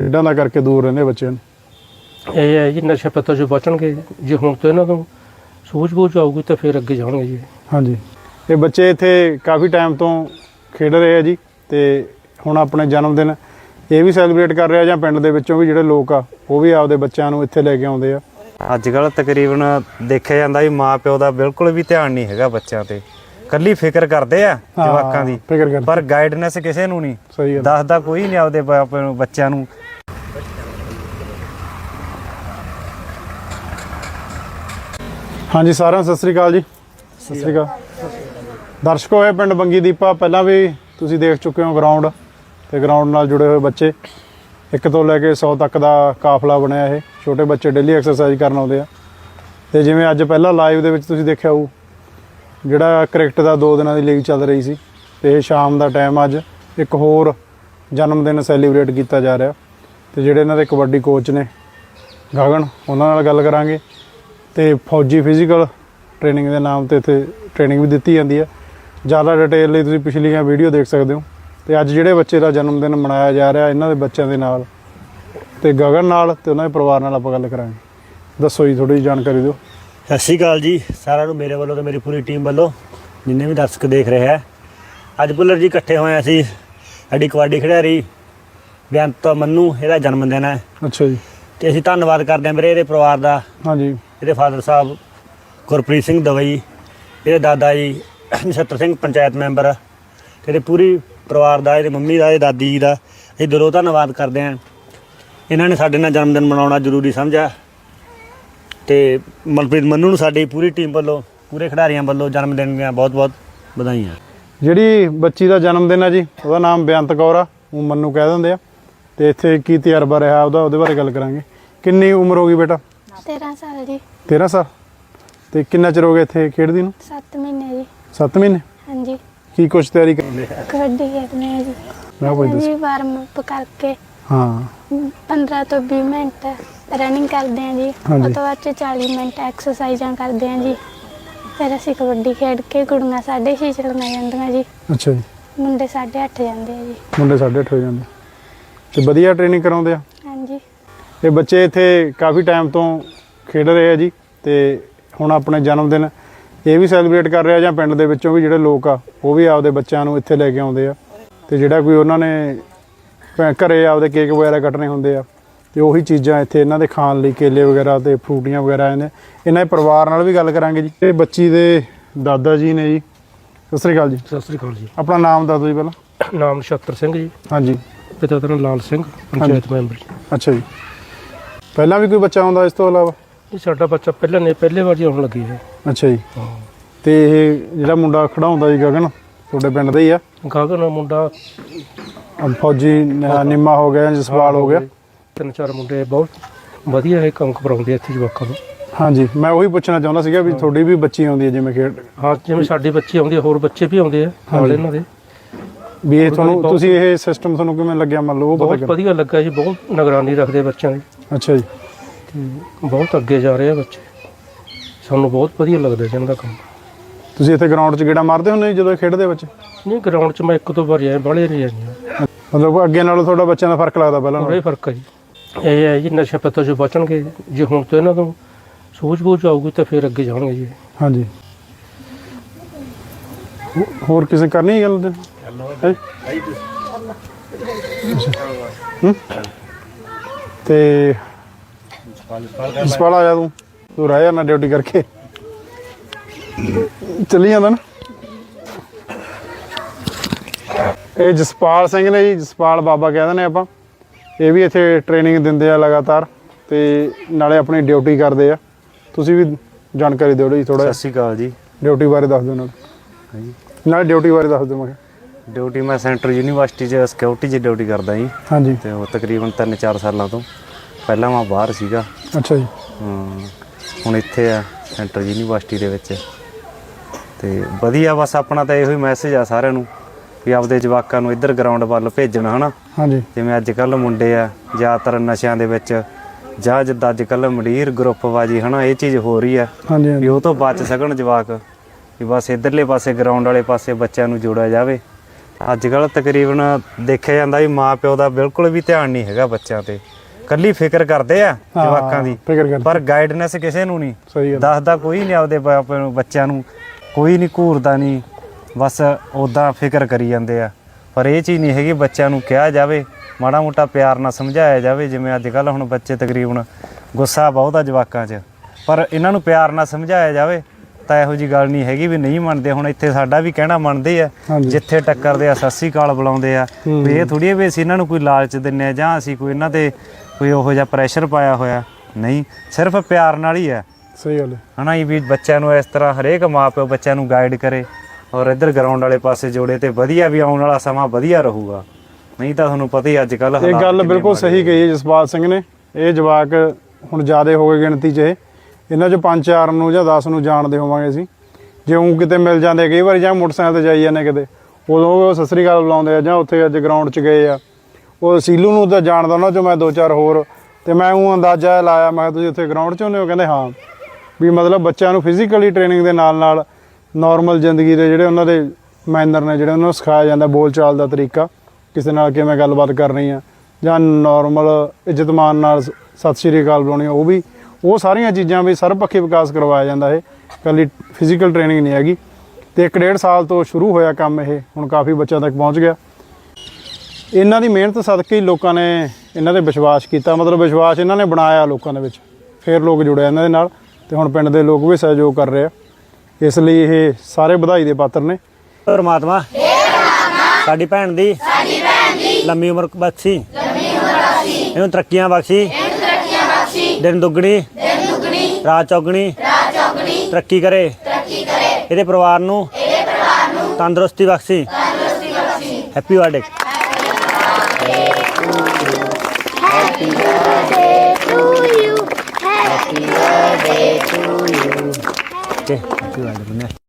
ਖੇਡਾਂ ਦਾ ਕਰਕੇ ਦੂਰ ਰਹਿੰਦੇ ਬੱਚਿਆਂ ਨੂੰ। ਇਹ ਹੈ ਜੀ ਨਸ਼ਾ ਪੱਤਾ ਜੋ ਬਚਣਗੇ ਜੇ ਹੁਣ ਤੋਂ ਇਹਨਾਂ ਤੋਂ ਸੂਝ-ਬੂਝ ਆਊਗੀ ਤਾਂ ਫਿਰ ਅੱਗੇ ਜਾਣਗੇ ਜੀ। ਹਾਂਜੀ। ਇਹ ਬੱਚੇ ਇੱਥੇ ਕਾਫੀ ਟਾਈਮ ਤੋਂ ਖੇਡ ਰਹੇ ਆ ਜੀ ਤੇ ਹੁਣ ਆਪਣੇ ਜਨਮ ਦਿਨ ਇਹ ਵੀ ਸੈਲੀਬ੍ਰੇਟ ਕਰ ਰਿਹਾ ਜਾਂ ਪਿੰਡ ਦੇ ਵਿੱਚੋਂ ਵੀ ਜਿਹੜੇ ਲੋਕ ਆ ਉਹ ਵੀ ਆਪਦੇ ਬੱਚਿਆਂ ਨੂੰ ਇੱਥੇ ਲੈ ਕੇ ਆਉਂਦੇ ਆ। ਅੱਜ ਕੱਲ ਤਕਰੀਬਨ ਦੇਖਿਆ ਜਾਂਦਾ ਵੀ ਮਾਂ ਪਿਓ ਦਾ ਬਿਲਕੁਲ ਵੀ ਧਿਆਨ ਨਹੀਂ ਹੈਗਾ ਬੱਚਿਆਂ ਤੇ। ਕੱਲੀ ਫਿਕਰ ਕਰਦੇ ਆ ਜਵਾਕਾਂ ਦੀ ਫਿਕਰ ਕਰਦੇ। ਪਰ ਗਾਈਡਨੈਸ ਕਿਸੇ ਨੂੰ ਨਹੀਂ। ਸਹੀ ਗੱਲ। ਦੱਸਦਾ ਕੋਈ ਨਹੀਂ ਆਪਦੇ ਬੱਚਿਆਂ ਨੂੰ ਹਾਂਜੀ, ਸਾਰਿਆਂ ਨੂੰ ਸਤਿ ਸ੍ਰੀ ਅਕਾਲ ਜੀ। ਸਤਿ ਸ੍ਰੀ ਅਕਾਲ। ਦਰਸ਼ਕੋ ਇਹ ਪਿੰਡ ਬੰਗੀ ਦੀਪਾ, ਪਹਿਲਾਂ ਵੀ ਤੁਸੀਂ ਦੇਖ ਚੁੱਕੇ ਹੋ ਗਰਾਊਂਡ ਤੇ ਗਰਾਊਂਡ ਨਾਲ ਜੁੜੇ ਹੋਏ ਬੱਚੇ। ਇੱਕ ਤੋਂ ਲੈ ਕੇ 100 ਤੱਕ ਦਾ ਕਾਫਲਾ ਬਣਿਆ ਇਹ। ਛੋਟੇ ਬੱਚੇ ਡੇਲੀ ਐਕਸਰਸਾਈਜ਼ ਕਰਨ ਆਉਂਦੇ ਆ। ਤੇ ਜਿਵੇਂ ਅੱਜ ਪਹਿਲਾਂ ਲਾਈਵ ਦੇ ਵਿੱਚ ਤੁਸੀਂ ਦੇਖਿਆ ਹੋਊ, ਜਿਹੜਾ ਕ੍ਰਿਕਟ ਦਾ 2 ਦਿਨਾਂ ਦੀ ਲੀਗ ਚੱਲ ਰਹੀ ਸੀ ਤੇ ਇਹ ਸ਼ਾਮ ਦਾ ਟਾਈਮ ਅੱਜ ਇੱਕ ਹੋਰ ਜਨਮ ਦਿਨ ਸੈਲੀਬ੍ਰੇਟ ਕੀਤਾ ਜਾ ਰਿਹਾ। ਤੇ ਜਿਹੜੇ ਇਹਨਾਂ ਦੇ ਕਬੱਡੀ ਕੋਚ ਨੇ ਗਗਨ, ਉਹਨਾਂ ਨਾਲ ਗੱਲ ਕਰਾਂਗੇ। ਤੇ ਫੌਜੀ ਫਿਜ਼ੀਕਲ ਟ੍ਰੇਨਿੰਗ ਦੇ ਨਾਮ ਤੇ ਇੱਥੇ ਟ੍ਰੇਨਿੰਗ ਵੀ ਦਿੱਤੀ ਜਾਂਦੀ ਹੈ ਜ਼ਿਆਦਾ ਡਿਟੇਲ ਲਈ ਤੁਸੀਂ ਪਿਛਲੀਆਂ ਵੀਡੀਓ ਦੇਖ ਸਕਦੇ ਹੋ। ਤੇ ਅੱਜ ਜਿਹੜੇ ਬੱਚੇ ਦਾ ਜਨਮ ਦਿਨ ਮਨਾਇਆ ਜਾ ਰਿਹਾ ਇਹਨਾਂ ਦੇ ਬੱਚਿਆਂ ਦੇ ਨਾਲ ਤੇ ਗਗਨ ਨਾਲ ਤੇ ਉਹਨਾਂ ਦੇ ਪਰਿਵਾਰ ਨਾਲ ਆਪਾਂ ਗੱਲ ਕਰਾਂਗੇ। ਦੱਸੋ ਜੀ ਥੋੜੀ ਜਿਹੀ ਜਾਣਕਾਰੀ ਦਿਓ। ਸਤਿ ਸ਼੍ਰੀ ਅਕਾਲ ਜੀ ਸਾਰਿਆਂ ਨੂੰ ਮੇਰੇ ਵੱਲੋਂ ਤੇ ਮੇਰੀ ਪੂਰੀ ਟੀਮ ਵੱਲੋਂ ਜਿੰਨੇ ਵੀ ਦਰਸ਼ਕ ਦੇਖ ਰਹੇ ਹੈ ਅੱਜ ਬੁੱਲਰ ਜੀ ਇਕੱਠੇ ਹੋਏ ਅਸੀਂ ਸਾਡੀ ਕਬੱਡੀ ਖਿਡਾਰੀ ਬੇਅੰਤ ਮੰਨੂ ਇਹਦਾ ਜਨਮ ਦਿਨ ਹੈ। ਅੱਛਾ ਜੀ। ਤੇ ਅਸੀਂ ਧੰਨਵਾਦ ਕਰਦੇ ਹਾਂ ਵੀਰੇ ਇਹਦੇ ਪਰਿਵਾਰ ਦਾ। ਹਾਂਜੀ। ਇਹਦੇ ਫਾਦਰ ਸਾਹਿਬ ਗੁਰਪ੍ਰੀਤ ਸਿੰਘ ਦਵਈ, ਇਹਦੇ ਦਾਦਾ ਜੀ ਨਛੱਤਰ ਸਿੰਘ ਪੰਚਾਇਤ ਮੈਂਬਰ ਤੇ ਇਹਦੇ ਪੂਰੀ ਪਰਿਵਾਰ ਦਾ, ਇਹਦੇ ਮੰਮੀ ਦਾ, ਇਹਦੇ ਦਾਦੀ ਜੀ ਦਾ ਅਸੀਂ ਦਿਲੋਂ ਧੰਨਵਾਦ ਕਰਦੇ ਹਾਂ। ਇਹਨਾਂ ਨੇ ਸਾਡੇ ਨਾਲ ਜਨਮ ਦਿਨ ਮਨਾਉਣਾ ਜ਼ਰੂਰੀ ਸਮਝਿਆ। ਤੇ ਮਨਪ੍ਰੀਤ ਮੰਨੂ ਨੂੰ ਸਾਡੀ ਪੂਰੀ ਟੀਮ ਵੱਲੋਂ, ਪੂਰੇ ਖਿਡਾਰੀਆਂ ਵੱਲੋਂ ਜਨਮ ਦਿਨ ਦੀਆਂ ਬਹੁਤ-ਬਹੁਤ ਵਧਾਈਆਂ। ਜਿਹੜੀ ਬੱਚੀ ਦਾ ਜਨਮ ਦਿਨ ਆ ਜੀ, ਉਹਦਾ ਨਾਮ ਬੇਅੰਤ ਕੌਰ ਆ, ਉਹ ਮੰਨੂ ਕਹਿ ਦਿੰਦੇ ਆ। ਤੇ ਇੱਥੇ ਕੀ ਤਜਰਬਾ ਰਿਹਾ ਉਹਦਾ, ਉਹਦੇ ਬਾਰੇ ਗੱਲ ਕਰਾਂਗੇ। ਕਿੰਨੀ ਉਮਰ ਹੋ ਗਈ ਬੇਟਾ? 13 ਸਾਲ ਜੀ। 13 ਸਾਲ? ਤੇ ਕਿੰਨਾ ਚਿਰ ਹੋ ਗਿਆ ਇੱਥੇ ਖੇਡਦੀ ਨੂੰ? 7 ਮਹੀਨੇ ਜੀ। 7 ਮਹੀਨੇ? ਹਾਂਜੀ। ਕੀ ਕੁਛ ਤਿਆਰੀ ਕਰਦੇ ਕਬੱਡੀ ਖੇਡਦੇ ਹਾਂ ਜੀ। ਮੈਂ ਦੱਸ ਜੀ ਵਾਰਮ ਅਪ ਕਰਕੇ। ਹਾਂ। 15 ਤੋਂ 20 ਮਿੰਟ ਰਨਿੰਗ ਕਰਦੇ ਹਾਂ ਜੀ। ਉਸ ਤੋਂ ਬਾਅਦ 'ਚ 40 ਮਿੰਟ ਐਕਸਰਸਾਈਜ਼ਾਂ ਕਰਦੇ ਹਾਂ ਜੀ। ਫਿਰ ਅਸੀਂ ਕਬੱਡੀ ਖੇਡ ਕੇ ਕੁੜੀਆਂ 6:30 ਚਲੀਆਂ ਜਾਂਦੀਆਂ ਜੀ। ਅੱਛਾ ਜੀ। ਮੁੰਡੇ 8:30 ਜਾਂਦੇ ਆ ਜੀ। ਮੁੰਡੇ 8:30 ਹੋ ਜਾਂਦੇ। ਤੇ ਵਧੀਆ ਟ੍ਰੇਨਿੰਗ ਕਰਾਉਂਦੇ ਆ? ਹਾਂਜੀ। ਇਹ ਬੱਚੇ ਇੱਥੇ ਕਾਫੀ ਟਾਈਮ ਤੋਂ ਖੇਡ ਰਹੇ ਆ ਜੀ ਤੇ ਹੁਣ ਆਪਣੇ ਜਨਮ ਦਿਨ ਇਹ ਵੀ ਸੈਲੀਬ੍ਰੇਟ ਕਰ ਰਿਹਾ ਜਾਂ ਪਿੰਡ ਦੇ ਵਿੱਚੋਂ ਵੀ ਜਿਹੜੇ ਲੋਕ ਆ ਉਹ ਵੀ ਆਪਦੇ ਬੱਚਿਆਂ ਨੂੰ ਇੱਥੇ ਲੈ ਕੇ ਆਉਂਦੇ ਆ। ਤੇ ਜਿਹੜਾ ਕੋਈ ਉਹਨਾਂ ਨੇ ਘਰੇ ਆਪਦੇ ਕੇਕ ਵਗੈਰਾ ਕੱਟਣੇ ਹੁੰਦੇ ਆ ਤੇ ਉਹੀ ਚੀਜ਼ਾਂ ਇੱਥੇ ਇਹਨਾਂ ਦੇ ਖਾਣ ਲਈ ਕੇਲੇ ਵਗੈਰਾ ਤੇ ਫਰੂਟੀਆਂ ਵਗੈਰਾ ਇਹਨੇ ਇਹਨਾਂ ਦੇ ਪਰਿਵਾਰ ਨਾਲ ਵੀ ਗੱਲ ਕਰਾਂਗੇ ਜੀ। ਇਹ ਬੱਚੀ ਦੇ ਦਾਦਾ ਜੀ ਨੇ ਜੀ। ਸਤਿ ਸ੍ਰੀ ਅਕਾਲ ਜੀ। ਸਤਿ ਸ੍ਰੀ ਅਕਾਲ ਜੀ। ਆਪਣਾ ਨਾਮ ਦੱਸ ਦਿਓ ਜੀ ਪਹਿਲਾਂ। ਨਾਮ ਨਛੱਤਰ ਸਿੰਘ ਜੀ। ਹਾਂਜੀ। ਪਿਤਾ ਦਾ ਨਾਮ ਲਾਲ ਸਿੰਘ ਪੰਚਾਇਤ ਮੈਂਬਰ ਜੀ। ਅੱਛਾ ਜੀ। ਪਹਿਲਾਂ ਵੀ ਕੋਈ ਬੱਚਾ ਆਉਂਦਾ ਇਸ ਤੋਂ ਇਲਾਵਾ? ਇਹ ਸਾਡਾ ਬੱਚਾ ਪਹਿਲਾਂ ਨੇ ਪਹਿਲੇ ਵਾਰ ਜੀ ਆਉਣ ਲੱਗੀ ਹੈ ਅੱਛਾ ਜੀ। ਤੇ ਇਹ ਜਿਹੜਾ ਮੁੰਡਾ ਖੜਾਉਂਦਾ ਜੀ ਗਗਨ ਤੁਹਾਡੇ ਪਿੰਡ ਦਾ ਹੀ ਆ? ਗਾਗਨ ਮੁੰਡਾ। ਅਹ ਫੌਜੀ ਨ- ਨਿੰਮਾ ਹੋ ਗਿਆ ਜਸਪਾਲ ਹੋ ਗਿਆ? ਤਿੰਨ ਚਾਰ ਮੁੰਡੇ ਬਹੁਤ ਵਧੀਆ ਇਹ ਕੰਮ ਕਰਾਉਂਦੇ ਆ ਇੱਥੇ ਜਵਾਕਾਂ ਨੂੰ। ਹਾਂਜੀ ਮੈਂ ਉਹੀ ਪੁੱਛਣਾ ਚਾਹੁੰਦਾ ਸੀਗਾ ਵੀ ਤੁਹਾਡੀ ਵੀ ਬੱਚੀ ਆਉਂਦੀ ਹੈ ਜਿਵੇਂ ਖੇਡ ਹਾਂ ਜਿਵੇਂ ਸਾਡੀ ਬੱਚੀ ਆਉਂਦੀ ਆ ਹੋਰ ਬੱਚੇ ਵੀ ਆਉਂਦੇ ਆ ਨਾਲ ਹਾਂਜੀ। ਇਹਨਾਂ ਦੇ। ਵੀ ਇਹ ਤੁਹਾਨੂੰ ਬਹੁਤ- ਤੁਸੀਂ ਇਹ ਸਿਸਟਮ ਤੁਹਾਨੂੰ ਕਿਵੇਂ ਲੱਗਿਆ ਮੰਨ ਲਓ ਉਹ ਬਹੁਤ ਵਧੀਆ ਲੱਗਾ ਜੀ ਬਹੁਤ ਨਿਗਰਾਨੀ ਰੱਖਦੇ ਬੱਚਿਆਂ ਦੀ। ਅੱਛਾ ਜੀ। ਤੇ ਬਹੁਤ ਅੱਗੇ ਜਾ ਰਹੇ ਆ ਬੱਚੇ। ਸਾਨੂੰ ਬਹੁਤ ਵਧੀਆ ਲੱਗਦਾ ਜੀ ਇਹਨਾਂ ਦਾ ਕੰਮ। ਤੁਸੀਂ ਇੱਥੇ ਗਰਾਊਂਡ 'ਚ ਗੇੜਾ ਮਾਰਦੇ ਹੁੰਦੇ ਜੀ ਜਦੋਂ ਇਹ ਖੇਡਦੇ ਬੱਚੇ? ਨਹੀਂ ਗਰਾਊਂਡ 'ਚ ਮੈਂ ਇੱਕ ਦੋ ਵਾਰ ਆਇਆ ਬਾਹਲੇ ਨਹੀਂ ਆਇਆ ਮਤਲਬ ਅੱਗੇ ਨਾਲੋਂ ਤੁਹਾਡਾ ਬੱਚਿਆਂ ਦਾ ਫ਼ਰਕ ਲੱਗਦਾ ਪਹਿਲਾਂ ਨਾਲੋਂ। ਹੀ ਫ਼ਰਕ ਹੈ ਜੀ। ਇਹ ਹੈ ਜੀ ਨਸ਼ਾ ਪੱਤਾ ਜੋ ਬਚਣਗੇ ਜੇ ਹੁਣ ਤੋਂ ਇਹਨਾਂ ਤੋਂ ਸੂਝ-ਬੂਝ ਆਊਗੀ ਤਾਂ ਫਿਰ ਅੱਗੇ ਜਾਣਗੇ ਜੀ। ਹਾਂਜੀ। ਹੋ- ਹੋਰ ਕਿਸੇ ਕਰਨੀ ਹੈ ਗੱਲ ਤੇ? ਹੈਂ? ਅੱਛਾ। ਹੂੰ? ਤੇ ਜਸਪਾਲ ਆ ਜਾ ਤੂੰ। ਤੂੰ ਰਹਿ ਜਾਣਾ ਡਿਊਟੀ ਕਰਕੇ। ਚੱਲੀ ਜਾਂਦਾ ਨਾ। ਇਹ ਜਸਪਾਲ ਸਿੰਘ ਨੇ ਜੀ ਜਸਪਾਲ ਬਾਬਾ ਕਹਿੰਦੇ ਨੇ ਆਪਾਂ। ਇਹ ਵੀ ਇੱਥੇ ਟ੍ਰੇਨਿੰਗ ਦਿੰਦੇ ਆ ਲਗਾਤਾਰ ਤੇ ਨਾਲੇ ਆਪਣੀ ਡਿਊਟੀ ਕਰਦੇ ਆ। ਤੁਸੀਂ ਵੀ ਜਾਣਕਾਰੀ ਦਿਓ ਜੀ ਥੋੜਾ ਸਤਿ ਸ਼੍ਰੀ ਅਕਾਲ ਜੀ। ਡਿਊਟੀ ਬਾਰੇ ਦੱਸ ਦਿਓ ਨਾਲ। ਹਾਂਜੀ। ਨਾਲੇ ਡਿਊਟੀ ਬਾਰੇ ਦੱਸ ਦਿਓ ਮੈਂ। ਡਿਊਟੀ ਮੈਂ ਸੈਂਟਰ ਯੂਨੀਵਰਸਿਟੀ 'ਚ ਸਿਕਿਉਰਿਟੀ 'ਚ ਡਿਊਟੀ ਕਰਦਾ ਜੀ। ਹਾਂਜੀ। ਤੇ ਉਹ ਤਕਰੀਬਨ 3-4 ਸਾਲਾਂ ਤੋਂ। ਪਹਿਲਾਂ ਮੈਂ ਬਾਹਰ ਸੀਗਾ। ਅੱਛਾ ਜੀ। ਹਾਂ, ਹੁਣ ਇੱਥੇ ਆ ਸੈਂਟਰ ਯੂਨੀਵਰਸਿਟੀ ਦੇ ਵਿੱਚ। ਤੇ ਵਧੀਆ ਬਸ ਆਪਣਾ ਤਾਂ ਇਹੋ ਹੀ ਮੈਸੇਜ ਆ ਸਾਰਿਆਂ ਨੂੰ ਵੀ ਆਪਦੇ ਜਵਾਕਾਂ ਨੂੰ ਇੱਧਰ ਗਰਾਊਂਡ ਵੱਲ ਭੇਜਣ ਹਨਾ? ਹਾਂਜੀ। ਜਿਵੇਂ ਅੱਜ ਕੱਲ ਮੁੰਡੇ ਆ ਜ਼ਿਆਦਾਤਰ ਨਸ਼ਿਆਂ ਦੇ ਵਿੱਚ। ਜਾਂ ਜਿੱਦਾਂ ਅੱਜ ਕੱਲ ਮੰਡੀਰ ਗਰੁੱਪਵਾਜੀ ਹਨਾ ਇਹ ਚੀਜ਼ ਹੋ ਰਹੀ ਆ। ਹਾਂਜੀ ਵੀ ਹਾਂਜੀ ਉਹ ਤੋਂ ਬਚ ਸਕਣ ਜਵਾਕ ਵੀ ਬਸ ਇਧਰਲੇ ਪਾਸੇ ਗਰਾਊਂਡ ਵਾਲੇ ਪਾਸੇ ਬੱਚਿਆਂ ਨੂੰ ਜੋੜਿਆ ਜਾਵੇ। ਅੱਜ ਕੱਲ ਤਕਰੀਬਨ ਦੇਖਿਆ ਜਾਂਦਾ ਵੀ ਮਾਂ ਪਿਓ ਦਾ ਬਿਲਕੁਲ ਵੀ ਧਿਆਨ ਨਹੀਂ ਹੈਗਾ ਬੱਚਿਆਂ ਤੇ। ਕੱਲੀ ਫਿਕਰ ਕਰਦੇ ਆ ਜਵਾਕਾਂ ਦੀ। ਫਿਕਰ ਕਰਦੇ। ਪਰ ਗਾਈਡਨੈਸ ਕਿਸੇ ਨੂੰ ਨਹੀਂ। ਦੱਸਦਾ ਕੋਈ ਨਹੀਂ ਆਪਦੇ ਬਾਪ ਨੂੰ ਬੱਚਿਆਂ ਨੂੰ। ਕੋਈ ਨਹੀਂ ਘੂਰਦਾ ਨਹੀਂ। ਬਸ ਉਦਾਂ ਫਿਕਰ ਕਰੀ ਜਾਂਦੇ ਆ। ਪਰ ਇਹ ਚੀਜ਼ ਨਹੀਂ ਹੈਗੀ ਬੱਚਿਆਂ ਨੂੰ ਕਿਹਾ ਜਾਵੇ। ਮਾੜਾ ਮੋਟਾ ਪਿਆਰ ਨਾਲ ਸਮਝਾਇਆ ਜਾਵੇ। ਜਿਵੇਂ ਅੱਜ ਕੱਲ ਹੁਣ ਬੱਚੇ ਤਕਰੀਬਨ ਗੁੱਸਾ ਬਹੁਤ ਆ ਜਵਾਕਾਂ 'ਚ। ਪਰ ਇਹਨਾਂ ਨੂੰ ਪਿਆਰ ਨਾਲ ਸਮਝਾਇਆ ਜਾਵੇ। ਤਾਂ ਇਹੋ ਜੀ ਗੱਲ ਨਹੀਂ ਹੈਗੀ ਵੀ ਨਹੀਂ ਮੰਨਦੇ। ਹੁਣ ਇੱਥੇ ਸਾਡਾ ਵੀ ਕਹਿਣਾ ਮੰਨਦੇ ਆ। ਜਿੱਥੇ ਟੱਕਰਦੇ ਆ ਸਤਿ ਸ੍ਰੀ ਅਕਾਲ ਬੁਲਾਉਂਦੇ ਆ। ਵੀ ਇਹ ਥੋੜੀ ਵੀ ਅਸੀਂ ਇਹਨਾਂ ਨੂੰ ਕੋਈ ਲਾਲਚ ਦਿੰਨੇ ਆ ਜਾਂ ਅਸੀਂ ਕੋਈ ਇਹਨਾਂ ਤੇ ਕੋਈ ਉਹੋ ਜਿਹਾ ਪ੍ਰੈਸ਼ਰ ਪਾਇਆ ਹੋਇਆ। ਨਹੀਂ ਸਿਰਫ ਪਿਆਰ ਨਾਲ ਹੀ ਆ। ਸਹੀ ਗੱਲ ਹੈ। ਹਨਾ ਇਹ ਵੀ ਬੱਚਿਆਂ ਨੂੰ ਇਸ ਤਰ੍ਹਾਂ ਹਰੇਕ ਮਾਪਿਓ ਬੱਚਿਆਂ ਨੂੰ ਗਾਈਡ ਕਰੇ ਔਰ ਇੱਧਰ ਗਰਾਊਂਡ ਵਾਲੇ ਪਾਸੇ ਜੋੜੇ ਤੇ ਵਧੀਆ ਵੀ ਆਉਣ ਵਾਲਾ ਸਮਾਂ ਵਧੀਆ ਰਹੂਗਾ। ਨਹੀਂ ਤਾਂ ਤੁਹਾਨੂੰ ਪਤਾ ਹੀ ਅੱਜ ਕੱਲ ਇਹ ਗੱਲ ਬਿਲਕੁਲ ਸਹੀ ਕਹੀ ਹੈ ਜਸਪਾਲ ਸਿੰਘ ਨੇ। ਇਹ ਜਵਾਕ ਹੁਣ ਜ਼ਿਆਦੇ ਹੋ ਗਏ ਗਿਣਤੀ 'ਚ ਇਹ। ਇਹਨਾਂ 'ਚ ਪੰਜ ਚਾਰ ਨੂੰ ਜਾਂ 10 ਨੂੰ ਜਾਣਦੇ ਹੋਵਾਂਗੇ ਅਸੀਂ। ਜੇ ਉਹ ਕਿਤੇ ਮਿਲ ਜਾਂਦੇ ਕਈ ਵਾਰੀ ਜਾਂ ਮੋਟਰਸਾਈਕਲ ਤੇ ਜਾਈ ਜਾਂਦੇ ਕਿਤੇ। ਉਦੋਂ ਉਹ ਸਤਿ ਸ੍ਰੀ ਅਕਾਲ ਬੁਲਾਉਂਦੇ ਆ ਜਾਂ ਉੱਥੇ ਅੱਜ ਗਰਾਊਂਡ 'ਚ ਗਏ ਆ। ਉਹ ਸੀਲੂ ਨੂੰ ਤਾਂ ਜਾਣਦਾ ਉਹਨਾਂ 'ਚੋਂ, ਮੈਂ ਦੋ ਚਾਰ ਹੋਰ। ਤੇ ਮੈਂ ਉਹ ਅੰਦਾਜ਼ਾ ਲਾਇਆ, ਮੈਂ ਕਿਹਾ, ਤੁਸੀਂ ਉੱਥੇ ਗਰਾਊਂਡ 'ਚ ਹੁੰਦੇ ਹੋ? ਕਹਿੰਦੇ, ਹਾਂ। ਵੀ ਮਤਲਬ ਬੱਚਿਆਂ ਨੂੰ ਫਿਜ਼ੀਕਲੀ ਟ੍ਰੇਨਿੰਗ ਦੇ ਨਾਲ ਨਾਲ ਨਾਰਮਲ ਜ਼ਿੰਦਗੀ ਦੇ ਜਿਹੜੇ ਉਹਨਾਂ ਦੇ ਮੈਨਰ ਨੇ, ਜਿਹੜੇ ਉਹਨਾਂ ਨੂੰ ਸਿਖਾਇਆ ਜਾਂਦਾ ਬੋਲਚਾਲ ਦਾ ਤਰੀਕਾ, ਕਿਸੇ ਨਾਲ ਕਿਵੇਂ ਗੱਲਬਾਤ ਕਰਨੀ ਆ ਜਾਂ ਨਾਰਮਲ ਇੱਜ਼ਤਮਾਨ ਨਾਲ ਸ- ਸਤਿ ਸ਼੍ਰੀ ਅਕਾਲ ਬੁਲਾਉਣੀ ਉਹ ਵੀ ਉਹ ਸਾਰੀਆਂ ਚੀਜ਼ਾਂ ਵੀ ਸਰਬਪੱਖੀ ਵਿਕਾਸ ਕਰਵਾਇਆ ਜਾਂਦਾ ਇਹ। ਕੱਲੀ ਫਿਜ਼ੀਕਲ ਟ੍ਰੇਨਿੰਗ ਨਹੀਂ ਹੈਗੀ। ਤੇ ਇੱਕ ਡੇਢ ਸਾਲ ਤੋਂ ਸ਼ੁਰੂ ਹੋਇਆ ਕੰਮ ਇਹ ਹੁਣ ਕਾਫੀ ਬੱਚਿਆਂ ਤੱਕ ਪਹੁੰਚ ਗਿਆ। ਇਹਨਾਂ ਦੀ ਮਿਹਨਤ ਸਦਕੇ ਹੀ ਲੋਕਾਂ ਨੇ ਇਹਨਾਂ ਤੇ ਵਿਸ਼ਵਾਸ ਕੀਤਾ। ਮਤਲਬ ਵਿਸ਼ਵਾਸ ਇਹਨਾਂ ਨੇ ਬਣਾਇਆ ਲੋਕਾਂ ਦੇ ਵਿੱਚ। ਫਿਰ ਲੋਕ ਜੁੜੇ ਇਹਨਾਂ ਦੇ ਨਾਲ ਤੇ ਹੁਣ ਪਿੰਡ ਦੇ ਲੋਕ ਵੀ ਸਹਿਯੋਗ ਕਰ ਰਹੇ ਆ। ਇਸ ਲਈ ਇਹ ਸਾਰੇ ਵਧਾਈ ਦੇ ਪਾਤਰ ਨੇ। ਪਰਮਾਤਮਾ ਸਾਡੀ ਭੈਣ ਦੀ ਸਾਡੀ ਭੈਣ ਦੀ ਲੰਮੀ ਉਮਰ ਬਖਸ਼ੀ। ਲੰਮੀ ਉਮਰ ਬਖਸ਼ੀ। ਇਹਨੂੰ ਤਰੱਕੀਆਂ ਬਖਸ਼ੀ। ਦਿਨ ਦੁੱਗਣੀ। ਦਿਨ ਦੁੱਗਣੀ। ਰਾਤ ਚੌਗਣੀ। ਰਾਤ ਚੌਗਣੀ ਤਰੱਕੀ ਕਰੇ। ਤਰੱਕੀ ਕਰੇ ਇਹਦੇ ਪਰਿਵਾਰ ਨੂੰ। ਇਹਦੇ ਪਰਿਵਾਰ ਨੂੰ ਤੰਦਰੁਸਤੀ ਬਖਸ਼ੀ। ਤੰਦਰੁਸਤੀ ਬਖਸ਼ੀ happy birthday to you. Happy birthday to you. Okay happy birthday